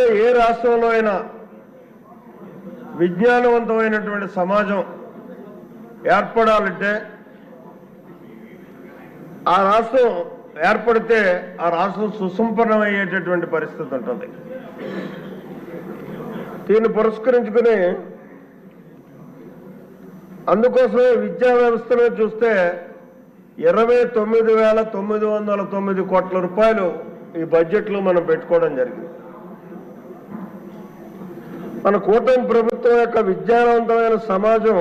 ఏ రాష్ట్రంలో అయినా విజ్ఞానవంతమైనటువంటి సమాజం ఏర్పడాలంటే ఆ రాష్ట్రం ఏర్పడితే ఆ రాష్ట్రం సుసంపన్నమయ్యేటటువంటి పరిస్థితి ఉంటుంది. దీన్ని పురస్కరించుకుని అందుకోసమే విద్యా వ్యవస్థలో చూస్తే ఇరవై తొమ్మిది వేల తొమ్మిది వందల తొమ్మిది కోట్ల రూపాయలు ఈ బడ్జెట్లో మనం పెట్టుకోవడం జరిగింది. మన కూటమి ప్రభుత్వం యొక్క విజ్ఞానవంతమైన సమాజం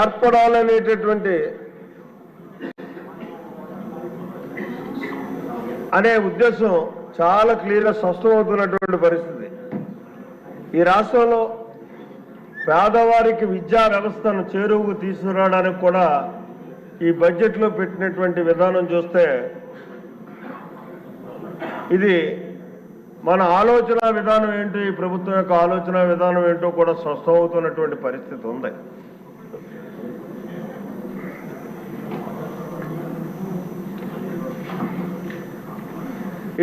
ఏర్పడాలనేటటువంటి అనే ఉద్దేశం చాలా క్లియర్గా స్పష్టమవుతున్నటువంటి పరిస్థితి. ఈ రాష్ట్రంలో పేదవారికి విద్యా వ్యవస్థను చేరువుకు తీసుకురావడానికి కూడా ఈ బడ్జెట్లో పెట్టినటువంటి విధానం చూస్తే ఇది మన ఆలోచన విధానం ఏంటో? ఈ ప్రభుత్వం యొక్క ఆలోచన విధానం ఏంటో కూడా స్వస్థమవుతున్నటువంటి పరిస్థితి ఉంది.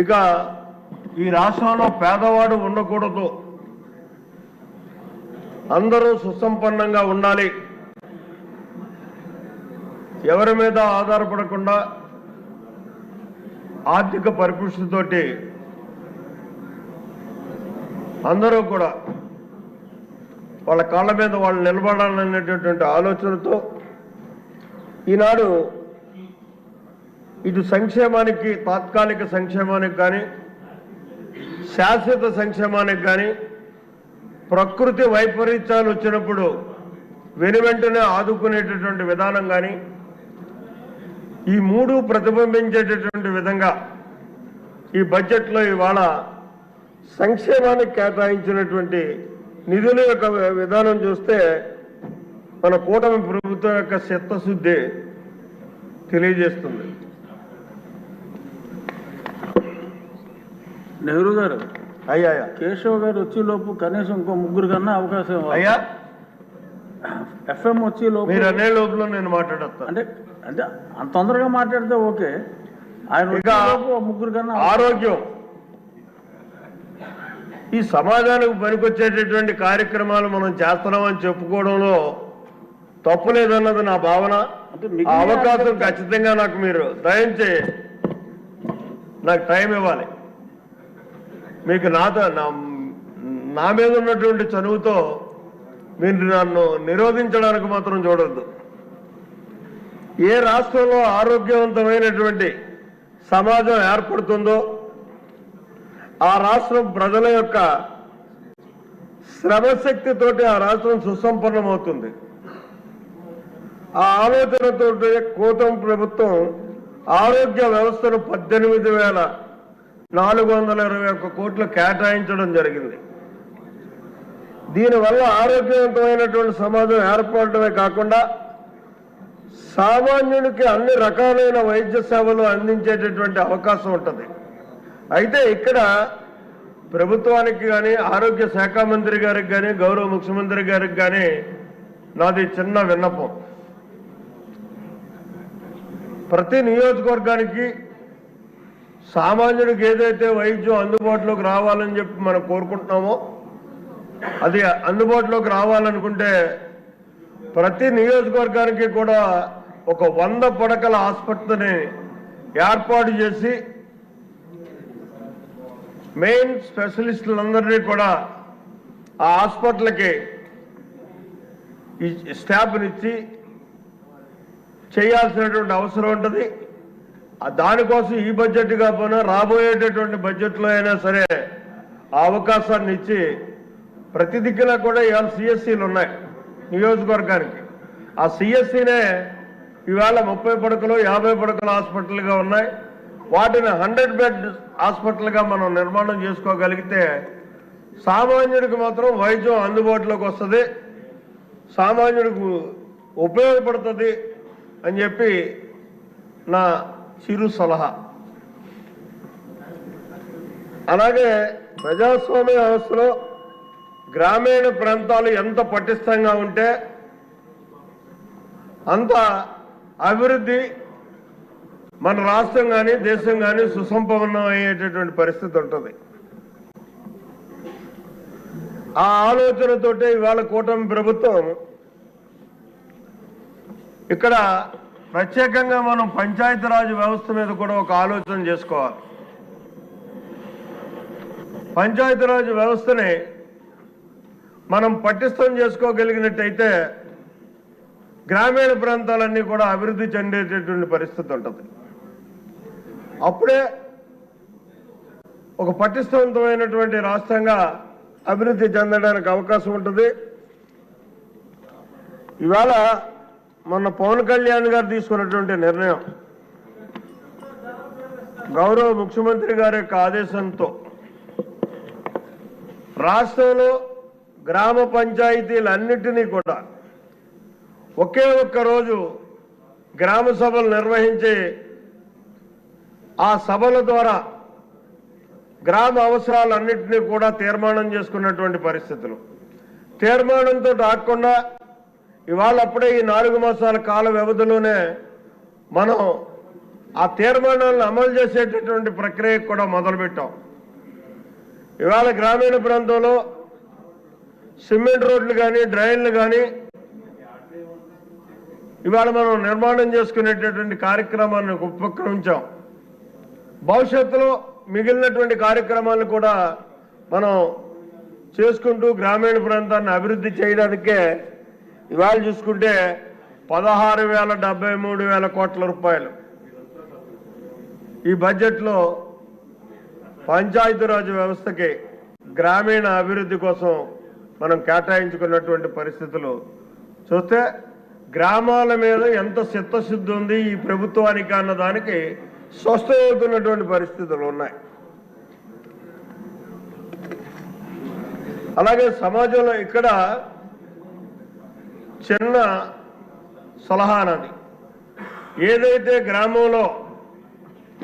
ఇక ఈ రాష్ట్రంలో పేదవాడు ఉండకూడదు. అందరూ సుసంపన్నంగా ఉండాలి. ఎవరి మీద ఆధారపడకుండా ఆర్థిక పరిపుష్టితోటి అందరూ కూడా వాళ్ళ కాళ్ళ మీద వాళ్ళు నిలబడాలనేటటువంటి ఆలోచనతో ఈనాడు ఇటు సంక్షేమానికి తాత్కాలిక సంక్షేమానికి కానీ శాశ్వత సంక్షేమానికి కానీ ప్రకృతి వైపరీత్యాలు వచ్చినప్పుడు వెను వెంటనే ఆదుకునేటటువంటి విధానం కానీ ఈ మూడు ప్రతిబింబించేటటువంటి విధంగా ఈ బడ్జెట్లో ఇవాళ సంక్షేమానికి కేటాయించినటువంటి నిధుల యొక్క విధానం చూస్తే మన కూటమి ప్రభుత్వం యొక్క చిత్తశుద్ధి తెలియజేస్తుంది. నెహ్రూ గారు అయ్యా కేశవ్ గారు వచ్చే లోపు కనీసం ఇంకో ముగ్గురు కన్నా అవకాశం. అయ్యా. ఎఫ్ఎం వచ్చే లోపు మీరు అనే లోపల నేను మాట్లాడతాను అంటే అంటే అంత తొందరగా మాట్లాడితే ఓకే. ఆయన ముగ్గురు కన్నా ఆరోగ్యం. ఈ సమాజానికి పనికొచ్చేటటువంటి కార్యక్రమాలు మనం చేస్తున్నామని చెప్పుకోవడంలో తప్పు లేదన్నది నా భావన. అవకాశం ఖచ్చితంగా నాకు మీరు దయించి నాకు టైం ఇవ్వాలి. మీకు నాతో నా నా మీద ఉన్నటువంటి చనువుతో మీరు నన్ను నిరోధించడానికి మాత్రం చూడొద్దు. ఏ రాష్ట్రంలో ఆరోగ్యవంతమైనటువంటి సమాజం ఏర్పడుతుందో ఆ రాష్ట్రం ప్రజల యొక్క శ్రమశక్తితోటి ఆ రాష్ట్రం సుసంపన్నమవుతుంది. ఆ ఆలోచనతో కూటమి ప్రభుత్వం ఆరోగ్య వ్యవస్థను పద్దెనిమిది వేల నాలుగు వందల ఇరవై ఒక్క కోట్లు కేటాయించడం జరిగింది. దీనివల్ల ఆరోగ్యవంతమైనటువంటి సమాజం ఏర్పడటమే కాకుండా సామాన్యుడికి అన్ని రకాలైన వైద్య సేవలు అందించేటటువంటి అవకాశం ఉంటుంది. అయితే ఇక్కడ ప్రభుత్వానికి కానీ ఆరోగ్య శాఖ మంత్రి గారికి కానీ గౌరవ ముఖ్యమంత్రి గారికి కానీ నాది చిన్న విన్నపం. ప్రతి నియోజకవర్గానికి సామాన్యుడికి ఏదైతే వైద్యం అందుబాటులోకి రావాలని చెప్పి మనం కోరుకుంటున్నామో అది అందుబాటులోకి రావాలనుకుంటే ప్రతి నియోజకవర్గానికి కూడా ఒక వంద పడకల ఆసుపత్రిని ఏర్పాటు చేసి మెయిన్ స్పెషలిస్టులందరినీ కూడా ఆ హాస్పిటల్కి ఈ స్టాఫ్నిచ్చి చేయాల్సినటువంటి అవసరం ఉంటుంది. దానికోసం ఈ బడ్జెట్ కాకపోయినా రాబోయేటటువంటి బడ్జెట్లో అయినా సరే ఆ అవకాశాన్ని ఇచ్చి ప్రతి దిక్కున కూడా ఇవాళ సిఎస్సీలు ఉన్నాయి నియోజకవర్గానికి. ఆ సిఎస్సీనే ఇవాళ ముప్పై పడకలు యాభై పడకలు హాస్పిటల్గా ఉన్నాయి. వాటిని హండ్రెడ్ బెడ్ హాస్పిటల్గా మనం నిర్మాణం చేసుకోగలిగితే సామాన్యుడికి మాత్రం వైద్యం అందుబాటులోకి వస్తుంది సామాన్యుడికి ఉపయోగపడుతుంది అని చెప్పి నా చిరు సలహా. అలాగే ప్రజాస్వామ్య వ్యవస్థలో గ్రామీణ ప్రాంతాలు ఎంత పటిష్టంగా ఉంటే అంత అభివృద్ధి మన రాష్ట్రం కానీ దేశం కానీ సుసంపన్నం అయ్యేటటువంటి పరిస్థితి ఉంటుంది. ఆ ఆలోచనతోటే ఇవాళ కూటమి ప్రభుత్వం ఇక్కడ ప్రత్యేకంగా మనం పంచాయతీరాజ్ వ్యవస్థ మీద కూడా ఒక ఆలోచన చేసుకోవాలి. పంచాయతీరాజ్ వ్యవస్థని మనం పటిష్టం చేసుకోగలిగినట్టయితే గ్రామీణ ప్రాంతాలన్నీ కూడా అభివృద్ధి చెందేటటువంటి పరిస్థితి ఉంటుంది. అప్పుడే ఒక పటిష్టవంతమైనటువంటి రాష్ట్రంగా అభివృద్ధి చెందడానికి అవకాశం ఉంటుంది. ఇవాళ మొన్న పవన్ కళ్యాణ్ గారు తీసుకున్నటువంటి నిర్ణయం. గౌరవ ముఖ్యమంత్రి గారి యొక్క ఆదేశంతో రాష్ట్రంలో గ్రామ పంచాయతీలన్నిటినీ కూడా ఒకే ఒక్క రోజు గ్రామ సభలు నిర్వహించి ఆ సభల ద్వారా గ్రామ అవసరాలన్నింటినీ కూడా తీర్మానం చేసుకున్నటువంటి పరిస్థితులు. తీర్మానంతో దాక్కుండా ఇవాళ అప్పుడే ఈ నాలుగు మాసాల కాల వ్యవధిలోనే మనం ఆ తీర్మానాలను అమలు చేసేటటువంటి ప్రక్రియ కూడా మొదలుపెట్టాం. ఇవాళ గ్రామీణ ప్రాంతంలో సిమెంట్ రోడ్లు కానీ డ్రైన్లు కానీ ఇవాళ మనం నిర్మాణం చేసుకునేటటువంటి కార్యక్రమాన్ని ఉపక్రమించాం. భవిష్యత్తులో మిగిలినటువంటి కార్యక్రమాలను కూడా మనం చేసుకుంటూ గ్రామీణ ప్రాంతాన్ని అభివృద్ధి చేయడానికే ఇవాళ చూసుకుంటే పదహారు వేల డెబ్బై మూడు వేల కోట్ల రూపాయలు. ఈ బడ్జెట్లో పంచాయతీరాజ్ వ్యవస్థకి గ్రామీణ అభివృద్ధి కోసం మనం కేటాయించుకున్నటువంటి పరిస్థితులు. చూస్తే గ్రామాల మీద ఎంత చిత్తశుద్ధి ఉంది ఈ ప్రభుత్వానికి అన్న దానికి స్వస్థమవుతున్నటువంటి పరిస్థితులు ఉన్నాయి. అలాగే సమాజంలో ఇక్కడ చిన్న సలహానది ఏదైతే గ్రామంలో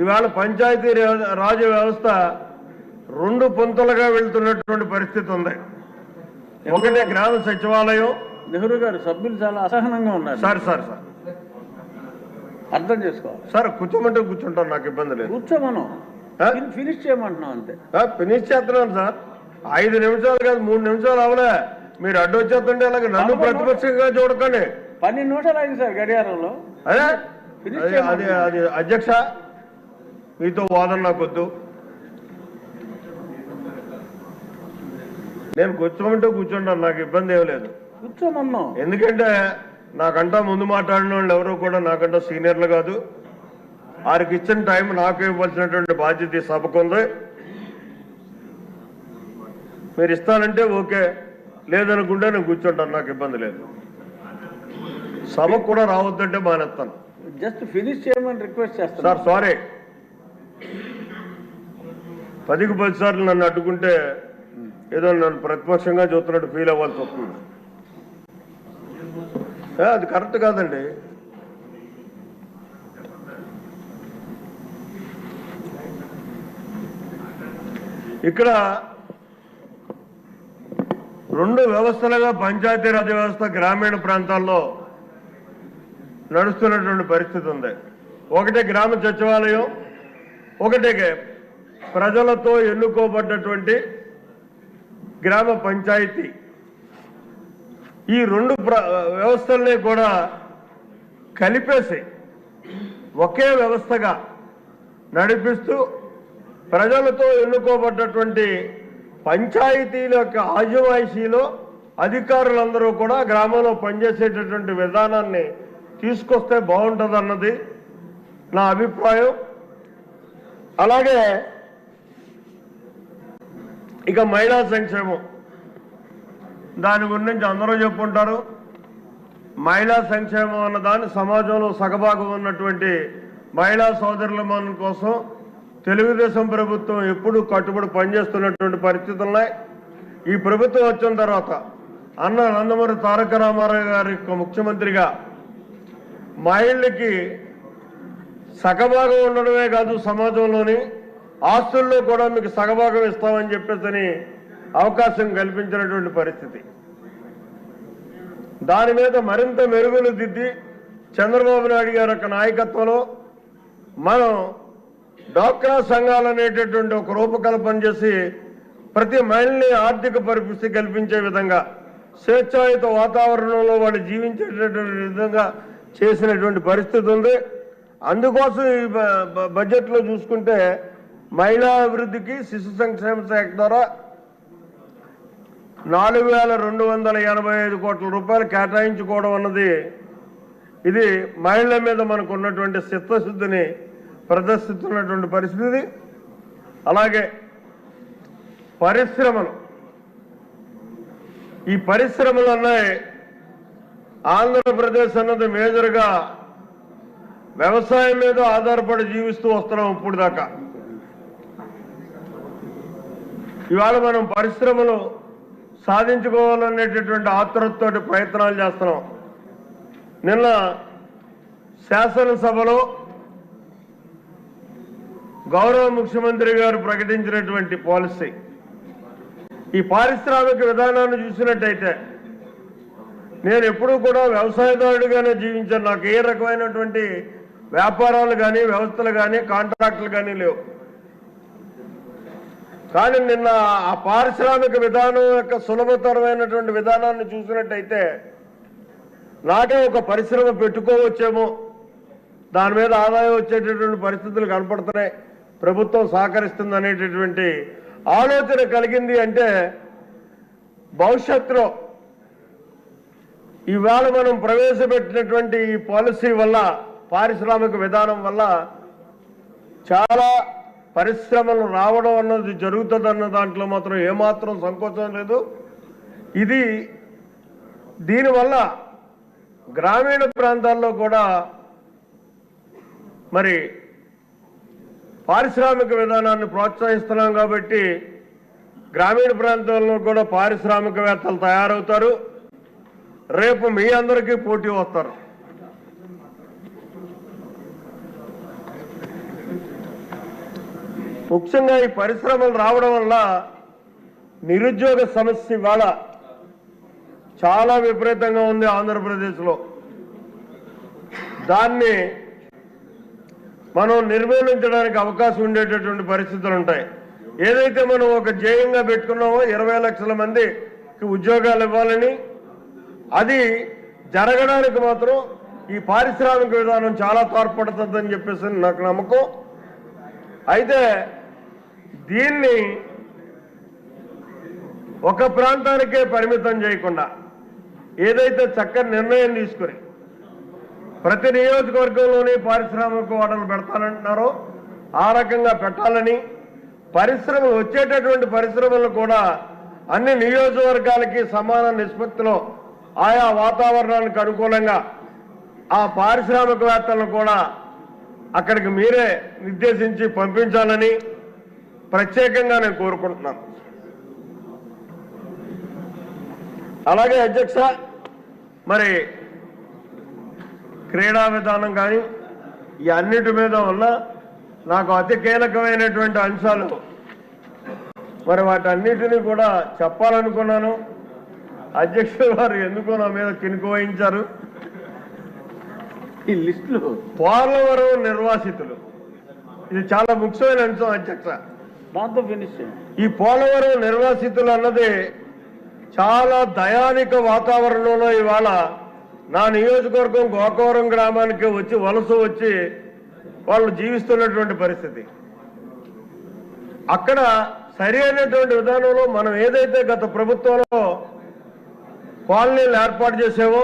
ఇవాళ పంచాయతీ రాజు వ్యవస్థ రెండు పొంతలుగా వెళ్తున్నటువంటి పరిస్థితి ఉంది. ఒకటే గ్రామ సచివాలయం. నెహ్రూ గారు సభ్యులు చాలా అసహనంగా ఉన్నారు. Sir sir sir. అర్థం చేసుకోవాలి. సార్ కూర్చోమంటే కూర్చుంటాను నాకు ఇబ్బంది లేదు. కూర్చోమను. ఫినిష్ చేయమంటున్నాం అంతే. ఫినిష్ చేస్తున్నాను సార్. ఐదు నిమిషాలు కాదు మూడు నిమిషాలు అవలే. మీరు అడ్డు వచ్చేస్తుంటే అలాగే నన్ను ప్రతిపక్షంగా చూడకండి. పన్నెండు నిమిషాలు అయింది సార్ గడియారంలో. అదే? అది అది అధ్యక్ష మీతో వాదన నాకొద్దు నేను కూర్చోమంటే కూర్చుంటాను నాకు ఇబ్బంది ఏం లేదు. కూర్చోమన్నాం ఎందుకంటే నాకంటా ముందు మాట్లాడిన వాళ్ళు ఎవరు కూడా నాకంటా సీనియర్లు కాదు. వారికి ఇచ్చిన టైం నాకు ఇవ్వాల్సినటువంటి బాధ్యత ఈ సభకు ఉంది. మీరు ఇస్తానంటే ఓకే లేదనుకుంటే నేను కూర్చుంటాను నాకు ఇబ్బంది లేదు. సభకు కూడా రావద్దంటే మానేస్తాను. జస్ట్ ఫినిష్ చేయమని రిక్వెస్ట్ సార్ చేస్తాను. సారీ పదికి పది సార్లు నన్ను అడ్డుకుంటే ఏదో నన్ను ప్రతిపక్షంగా చూస్తున్నట్టు ఫీల్ అవ్వాల్సి వస్తుంది. అది కరెక్ట్ కాదండి. ఇక్కడ రెండు వ్యవస్థలుగా పంచాయతీరాజ్ వ్యవస్థ గ్రామీణ ప్రాంతాల్లో నడుస్తున్నటువంటి పరిస్థితి ఉంది. ఒకటే గ్రామ సచివాలయం ఒకటే ప్రజలతో ఎన్నుకోబడ్డటువంటి గ్రామ పంచాయతీ. ఈ రెండు ప్ర వ్యవస్థల్ని కూడా కలిపేసి ఒకే వ్యవస్థగా నడిపిస్తూ ప్రజలతో ఎన్నుకోబడ్డటువంటి పంచాయతీల యొక్క ఆజువాయిషీలో అధికారులందరూ కూడా గ్రామంలో పనిచేసేటటువంటి విధానాన్ని తీసుకొస్తే బాగుంటుందన్నది నా అభిప్రాయం. అలాగే ఇక మహిళా సంక్షేమం. దాని గురించి అందరూ చెప్పుంటారు. మహిళా సంక్షేమం అన్న దాన్ని సమాజంలో సగభాగం ఉన్నటువంటి మహిళా సోదరుల మన కోసం తెలుగుదేశం ప్రభుత్వం ఎప్పుడు కట్టుబడి పనిచేస్తున్నటువంటి పరిస్థితులు ఉన్నాయి. ఈ ప్రభుత్వం వచ్చిన తర్వాత అన్న నందమూరి తారక రామారావు గారి యొక్క ముఖ్యమంత్రిగా మహిళలకి సగభాగం ఉండడమే కాదు సమాజంలోని ఆస్తుల్లో కూడా మీకు సగభాగం ఇస్తామని చెప్పేసి అవకాశం కల్పించినటువంటి పరిస్థితి. దాని మీద మరింత మెరుగులు దిద్ది చంద్రబాబు నాయుడు గారి యొక్క నాయకత్వంలో మనం డాక్రా సంఘాలు అనేటటువంటి ఒక రూపకల్పన చేసి ప్రతి మహిళని ఆర్థిక పరిస్థితి కల్పించే విధంగా స్వేచ్ఛాయుత వాతావరణంలో వాళ్ళు జీవించేటటువంటి విధంగా చేసినటువంటి పరిస్థితి ఉంది. అందుకోసం ఈ బడ్జెట్లో చూసుకుంటే మహిళా అభివృద్ధికి శిశు సంక్షేమ శాఖ ద్వారా నాలుగు వేల రెండు వందల ఎనభై ఐదు కోట్ల రూపాయలు కేటాయించుకోవడం అన్నది ఇది మహిళల మీద మనకు ఉన్నటువంటి చిత్తశుద్ధిని ప్రదర్శిస్తున్నటువంటి పరిస్థితి. అలాగే పరిశ్రమలు. ఈ పరిశ్రమలు అన్నాయి ఆంధ్రప్రదేశ్ అన్నది మేజర్గా వ్యవసాయం మీద ఆధారపడి జీవిస్తూ వస్తున్నాం ఇప్పుడు దాకా ఇవాళ మనం పరిశ్రమలు సాధించుకోవాలనేటటువంటి ఆతురతతోటి ప్రయత్నాలు చేస్తున్నాం. నిన్న శాసనసభలో గౌరవ ముఖ్యమంత్రి గారు ప్రకటించినటువంటి పాలసీ. ఈ పారిశ్రామిక విధానాన్ని చూసినట్టయితే నేను ఎప్పుడూ కూడా వ్యవసాయదారుడిగానే జీవించాను. నాకు ఏ రకమైనటువంటి వ్యాపారాలు కానీ వ్యవస్థలు కానీ కాంట్రాక్టులు కానీ లేవు. కానీ నిన్న ఆ పారిశ్రామిక విధానం యొక్క సులభతరమైనటువంటి విధానాన్ని చూసినట్టయితే నాకే ఒక పరిశ్రమ పెట్టుకోవచ్చేమో. దాని మీద ఆదాయం వచ్చేటటువంటి పరిస్థితులు కనపడుతున్నాయి. ప్రభుత్వం సహకరిస్తుంది అనేటటువంటి ఆలోచన కలిగింది అంటే భవిష్యత్తులో ఈవేళ మనం ప్రవేశపెట్టినటువంటి ఈ పాలసీ వల్ల పారిశ్రామిక విధానం వల్ల చాలా పరిశ్రమలు రావడం అన్నది జరుగుతుందన్న దాంట్లో మాత్రం ఏమాత్రం సంకోచం లేదు. ఇది దీనివల్ల గ్రామీణ ప్రాంతాల్లో కూడా మరి పారిశ్రామిక విధానాన్ని ప్రోత్సహిస్తున్నాం కాబట్టి గ్రామీణ ప్రాంతాల్లో కూడా పారిశ్రామికవేత్తలు తయారవుతారు. రేపు మీ అందరికీ పోటీ వస్తారు. ముఖ్యంగా ఈ పరిశ్రమలు రావడం వల్ల నిరుద్యోగ సమస్య ఇవాళ చాలా విపరీతంగా ఉంది ఆంధ్రప్రదేశ్లో. దాన్ని మనం నిర్మూలించడానికి అవకాశం ఉండేటటువంటి పరిస్థితులు ఉంటాయి. ఏదైతే మనం ఒక జేయంగా పెట్టుకున్నామో ఇరవై లక్షల మందికి ఉద్యోగాలు ఇవ్వాలని అది జరగడానికి మాత్రం ఈ పారిశ్రామిక విధానం చాలా తోడ్పడుతుందని చెప్పేసి నాకు నమ్మకం. అయితే దీన్ని ఒక ప్రాంతానికే పరిమితం చేయకుండా ఏదైతే చక్కని నిర్ణయం తీసుకుని ప్రతి నియోజకవర్గంలోని పారిశ్రామిక వాడలు పెడతానంటున్నారో ఆ రకంగా పెట్టాలని పరిశ్రమలు వచ్చేటటువంటి పరిశ్రమలు కూడా అన్ని నియోజకవర్గాలకి సమాన నిష్పత్తిలో ఆయా వాతావరణానికి అనుకూలంగా ఆ పారిశ్రామికవేత్తలను కూడా అక్కడికి మీరే నిర్దేశించి పంపించాలని ప్రత్యేకంగా నేను కోరుకుంటున్నాను. అలాగే అధ్యక్ష మరి క్రీడా విధానం కానీ ఈ అన్నిటి మీద ఉన్న నాకు అతి కీలకమైనటువంటి అంశాలు. మరి వాటన్నిటిని కూడా చెప్పాలనుకున్నాను. అధ్యక్షుడు వారు ఎందుకో నా మీద కినుకు వహించారు. ఈ లిస్టులు పోలవరం నిర్వాసితులు. ఇది చాలా ముఖ్యమైన అంశం అధ్యక్ష దాంతో ఫినిష్ ఈ పోలవరం నిర్వాసితులు అన్నది చాలా దయానిక వాతావరణంలో ఇవాళ నా నియోజకవర్గం గోకవరం గ్రామానికి వచ్చి వలస వచ్చి వాళ్ళు జీవిస్తున్నటువంటి పరిస్థితి. అక్కడ సరి అయినటువంటి విధానంలో మనం ఏదైతే గత ప్రభుత్వంలో కాలనీలు ఏర్పాటు చేసామో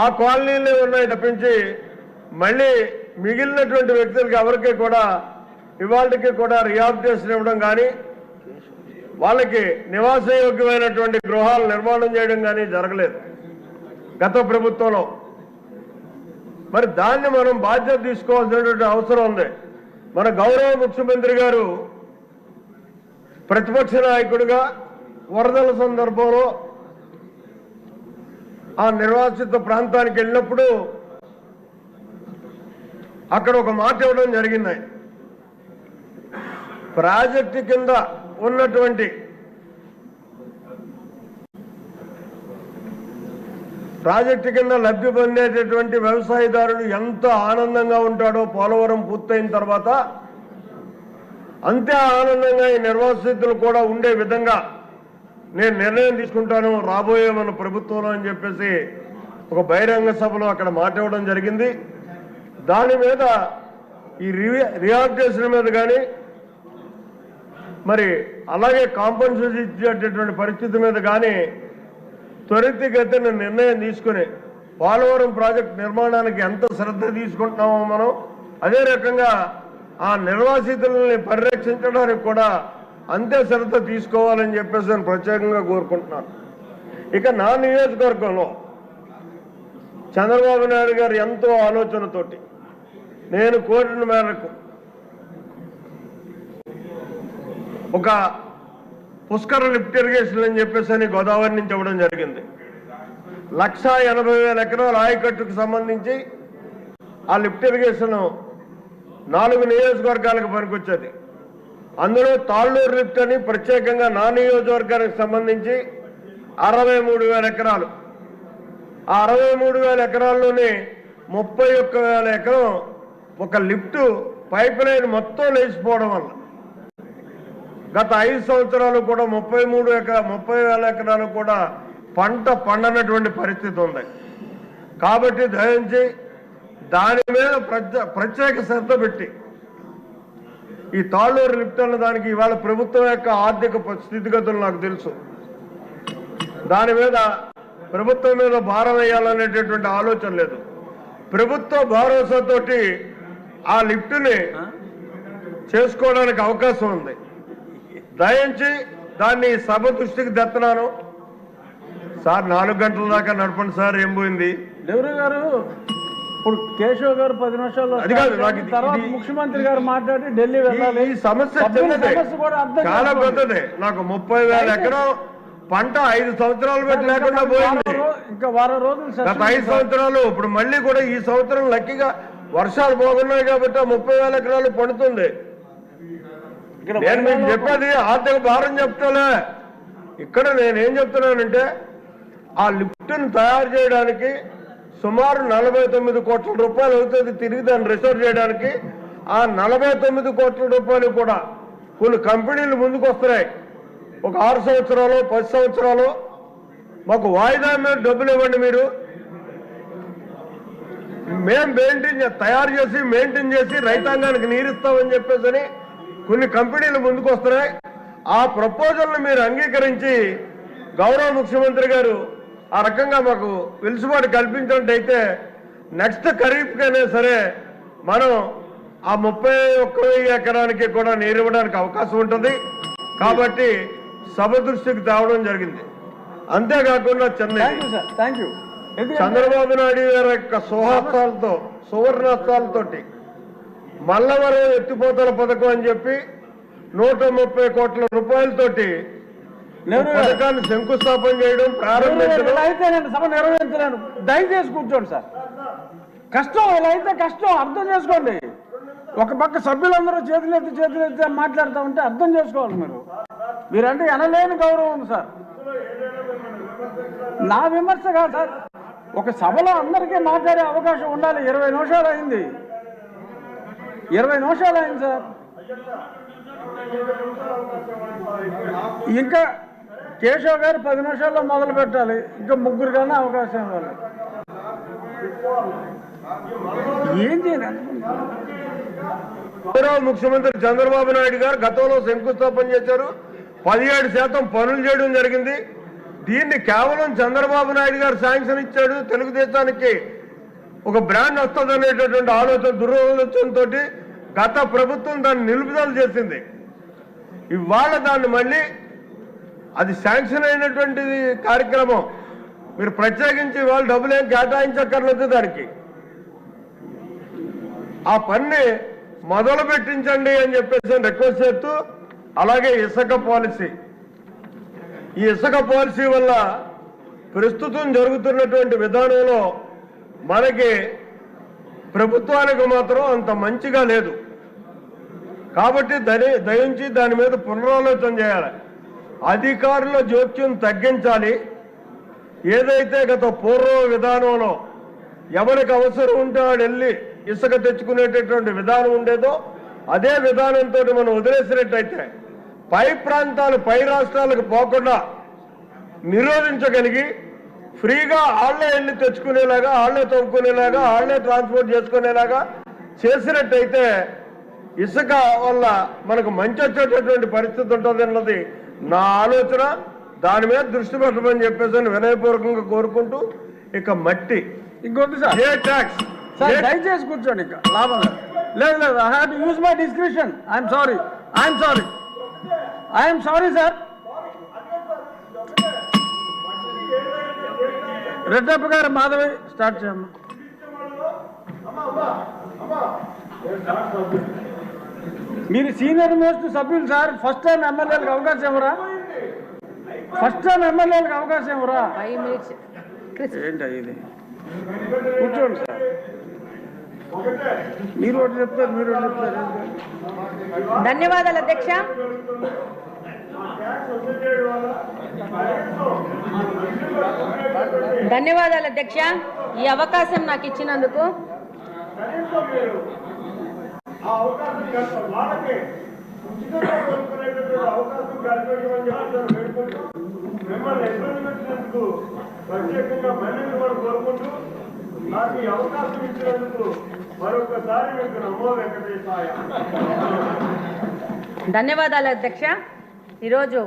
ఆ కాలనీలు ఉన్నాయి తప్పించి మళ్ళీ మిగిలినటువంటి వ్యక్తులకి ఎవరికి కూడా ఇవాళకి కూడా రిహాబిటేషన్ ఇవ్వడం కానీ వాళ్ళకి నివాసయోగ్యమైనటువంటి గృహాలు నిర్మాణం చేయడం కానీ జరగలేదు గత ప్రభుత్వంలో. మరి దాన్ని మనం బాధ్యత తీసుకోవాల్సినటువంటి అవసరం ఉంది. మన గౌరవ ముఖ్యమంత్రి గారు ప్రతిపక్ష నాయకుడిగా వరదల సందర్భంలో ఆ నిర్వాసిత ప్రాంతానికి వెళ్ళినప్పుడు అక్కడ ఒక మాట ఇవ్వడం జరిగింది ఆయన. ప్రాజెక్టు కింద ఉన్నటువంటి ప్రాజెక్టు కింద లబ్ధి పొందేటటువంటి వ్యవసాయదారుడు ఎంత ఆనందంగా ఉంటాడో పోలవరం పూర్తయిన తర్వాత అంతే ఆనందంగా ఈ నిర్వాసితులు కూడా ఉండే విధంగా నేను నిర్ణయం తీసుకుంటాను రాబోయే మన ప్రభుత్వంలో అని చెప్పేసి ఒక బహిరంగ సభలో అక్కడ మాట ఇవ్వడం జరిగింది. దాని మీద ఈ రియాక్టేషన్ మీద కానీ మరి అలాగే కాంపన్సేషన్ ఇచ్చేటటువంటి పరిస్థితి మీద కానీ త్వరితగతిన నిర్ణయం తీసుకుని పోలవరం ప్రాజెక్ట్ నిర్మాణానికి ఎంత శ్రద్ధ తీసుకుంటున్నామో మనం అదే రకంగా ఆ నిర్వాసితులని పరిరక్షించడానికి కూడా అంతే శ్రద్ధ తీసుకోవాలని చెప్పేసి నేను ప్రత్యేకంగా కోరుకుంటున్నాను. ఇక నా నియోజకవర్గంలో చంద్రబాబు నాయుడు గారు ఎంతో ఆలోచనతోటి నేను కోరిన మేరకు ఒక పుష్కర లిఫ్ట్ ఇరిగేషన్ అని చెప్పేసి అని గోదావరి నుంచి ఇవ్వడం జరిగింది. లక్ష ఎనభై వేల ఎకరాల ఆయకట్టుకు సంబంధించి ఆ లిఫ్ట్ ఇరిగేషన్ నాలుగు నియోజకవర్గాలకు పనికొచ్చేది. అందులో తాళ్ళూరు లిఫ్ట్ అని ప్రత్యేకంగా నా నియోజకవర్గానికి సంబంధించి అరవై మూడు వేల ఎకరాలు. ఆ అరవై మూడు వేల ఎకరాల్లోనే ముప్పై ఒక్క వేల ఎకరం ఒక లిఫ్ట్ పైప్ లైన్ మొత్తం లేచిపోవడం వల్ల. గత ఐదు సంవత్సరాలు కూడా ముప్పై మూడు ఎకరా ముప్పై వేల ఎకరాలు కూడా పంట పండనటువంటి పరిస్థితి ఉంది. కాబట్టి దయించి దాని మీద ప్రత్యే- ప్రత్యేక శ్రద్ధ పెట్టి ఈ తాళ్ళూరు లిఫ్ట్ అన్న దానికి ఇవాళ ప్రభుత్వం యొక్క ఆర్థిక స్థితిగతులు నాకు తెలుసు. దాని మీద ప్రభుత్వం మీద భారం వేయాలనేటటువంటి ఆలోచన లేదు. ప్రభుత్వ భరోసాతోటి ఆ లిఫ్ట్ని చేసుకోవడానికి అవకాశం ఉంది. దయించి దాన్ని సభ దృష్టికి తెస్తున్నాను సార్ నాలుగు గంటల దాకా నడపండి సార్ ఏం పోయింది? గారు? ఇప్పుడు కేశవ్ గారు పది నిమిషాల్లో అది కాదు, నాకు తర్వాత ముఖ్యమంత్రి గారు మాట్లాడి ఢిల్లీ వెళ్ళాలి. ఈ సమస్య చిన్నదే చాలా. పెద్దదే నాకు ముప్పై వేల ఎకరం పంట ఐదు సంవత్సరాలు పెట్టి లేకుండా పోయింది. ఇంకా వారం రోజులు గత ఐదు. సంవత్సరాలు ఇప్పుడు మళ్ళీ కూడా ఈ సంవత్సరం లక్కీగా వర్షాలు బాగున్నాయి కాబట్టి ఆ ముప్పై వేల ఎకరాలు పండుతుంది. నేను మీకు చెప్పేది ఆర్థిక భారం చెప్తాలే. ఇక్కడ నేనేం చెప్తున్నానంటే ఆ లిఫ్ట్ని తయారు చేయడానికి సుమారు నలభై తొమ్మిది కోట్ల రూపాయలు అవుతుంది తిరిగి దాన్ని రిసర్వ్ చేయడానికి. ఆ నలభై తొమ్మిది కోట్ల రూపాయలు కూడా కొన్ని కంపెనీలు ముందుకు వస్తున్నాయి. ఒక ఆరు సంవత్సరాలు పది సంవత్సరాలు. మాకు వాయిదా మీద డబ్బులు ఇవ్వండి మీరు. మేము మెయింటైన్ తయారు చేసి మెయింటైన్ చేసి రైతాంగానికి నీరిస్తామని చెప్పేసి కొన్ని కంపెనీలు ముందుకు వస్తున్నాయి. ఆ ప్రపోజల్ని మీరు అంగీకరించి గౌరవ ముఖ్యమంత్రి గారు ఆ రకంగా మాకు వెలుసుబాటు కల్పించినట్టయితే నెక్స్ట్ ఖరీఫ్కైనా సరే మనం ఆ ముప్పై ఒక్క ఎకరానికి కూడా నీరు ఇవ్వడానికి అవకాశం ఉంటుంది. కాబట్టి సభ దృష్టికి తేవడం జరిగింది. అంతేకాకుండా చెన్నై. చంద్రబాబు నాయుడు గారి యొక్క సుహస్తాలతో సువర్ణాస్తాలతోటి మల్లవరం ఎత్తిపోతల పథకం అని చెప్పి నూట ముప్పై కోట్ల రూపాయలతోటి పథకాన్ని శంకుస్థాపన చేయడం ప్రారంభించడం అయితే నేను సభ నిర్వహించలేను. దయచేసి కూర్చోండి సార్. కష్టం ఇలా అయితే కష్టం అర్థం చేసుకోండి. ఒక పక్క సభ్యులందరూ చేతులు ఎత్తి చేతులు ఎత్తి మాట్లాడుతూ ఉంటే అర్థం చేసుకోవాలి మీరు. మీరంటే ఎనలేని గౌరవం ఉంది సార్. నా విమర్శ కాదు సార్. ఒక సభలో అందరికీ మాట్లాడే అవకాశం ఉండాలి. ఇరవై నిమిషాలు అయింది. ఇరవై నిమిషాలు అయింది సార్. ఇంకా కేశవ్ గారు పది నిమిషాల్లో మొదలు పెట్టాలి. ఇంకా ముగ్గురు కన్నా అవకాశం ఇవ్వాలి. ఏం చేయాలి? ముఖ్యమంత్రి చంద్రబాబు నాయుడు గారు గతంలో శంకుస్థాపన చేశారు. పదిహేడు శాతం పనులు చేయడం జరిగింది. దీన్ని కేవలం చంద్రబాబు నాయుడు గారు శాంక్షన్ ఇచ్చాడు. తెలుగుదేశానికి ఒక బ్రాండ్ వస్తుంది అనేటటువంటి ఆలోచన దురాలోచనతో గత ప్రభుత్వం దాన్ని నిలుపుదల చేసింది. ఇవాళ దాన్ని మళ్ళీ అది శాంక్షన్ అయినటువంటి కార్యక్రమం. మీరు ప్రత్యేకించి వాళ్ళు డబ్బులు ఏం కేటాయించక్కర్లేదు దానికి. ఆ పని మొదలు పెట్టించండి అని చెప్పేసి రిక్వెస్ట్ చేస్తూ అలాగే ఇసుక పాలసీ. ఈ ఇసుక పాలసీ వల్ల ప్రస్తుతం జరుగుతున్నటువంటి విధానంలో మనకి ప్రభుత్వానికి మాత్రం అంత మంచిగా లేదు. కాబట్టి దయ దయించి దాని మీద పునరాలోచన చేయాలి. అధికారుల జోక్యం తగ్గించాలి. ఏదైతే గత పూర్వ విధానంలో ఎవరికి అవసరం ఉంటే వాడు వెళ్ళి ఇసుక తెచ్చుకునేటటువంటి విధానం ఉండేదో అదే విధానంతో మనం వదిలేసినట్టయితే పై ప్రాంతాలు పై రాష్ట్రాలకు పోకుండా నిరోధించగలిగి ఫ్రీగా ఆళ్ళే వెళ్ళి తెచ్చుకునేలాగా ఆళ్ళే తవ్వుకునేలాగా ఆళ్ళే ట్రాన్స్పోర్ట్ చేసుకునేలాగా చేసినట్టయితే ఇసుక వల్ల మనకు మంచి వచ్చేటటువంటి పరిస్థితి ఉంటుంది అన్నది నా ఆలోచన దాని మీద దృష్టి పెట్టమని చెప్పేసి అని వినయపూర్వకంగా కోరుకుంటూ ఇక మట్టి. ఇంకొద్దు సార్. ఏ ట్యాక్స్ సార్ దయచేసి కూర్చోండి ఇక. లాభం లేదు. లేదు I have to use my description I'm sorry I'm sorry I'm sorry sir Reddappa garu Madhavi start చేయమ్మా. మీరు సీనియర్ మోస్ట్ సభ్యులు సార్ ఫస్ట్ టైం ఎమ్మెల్యేలకు అవకాశం ఇవ్వరా ఫస్ట్ టైం ఎమ్మెల్యేలకు అవకాశం ఇవ్వరా ఏంటి ఇది? కూర్చోండి సార్. మీరు ఒకటి చెప్తారు మీరు ఒకటి చెప్తారు. ధన్యవాదాలు అధ్యక్ష. ధన్యవాదాలు అధ్యక్ష. ఈ అవకాశం నాకు ఇచ్చినందుకు. ఆ అవకాశం కల్ప వాళ్ళకే ఉచితంగా కోరుకునేటటువంటి అవకాశం కల్పించమని చెప్పి వేడుకుంటూ మిమ్మల్ని ఇబ్బంది పెట్టినందుకు ప్రత్యేకంగా మళ్ళీ కూడా కోరుకుంటూ నాకు ఈ అవకాశం ఇచ్చినందుకు మరొకసారి మీకు నమో వెంకటేశాయ. ధన్యవాదాలు అధ్యక్ష. ఈరోజు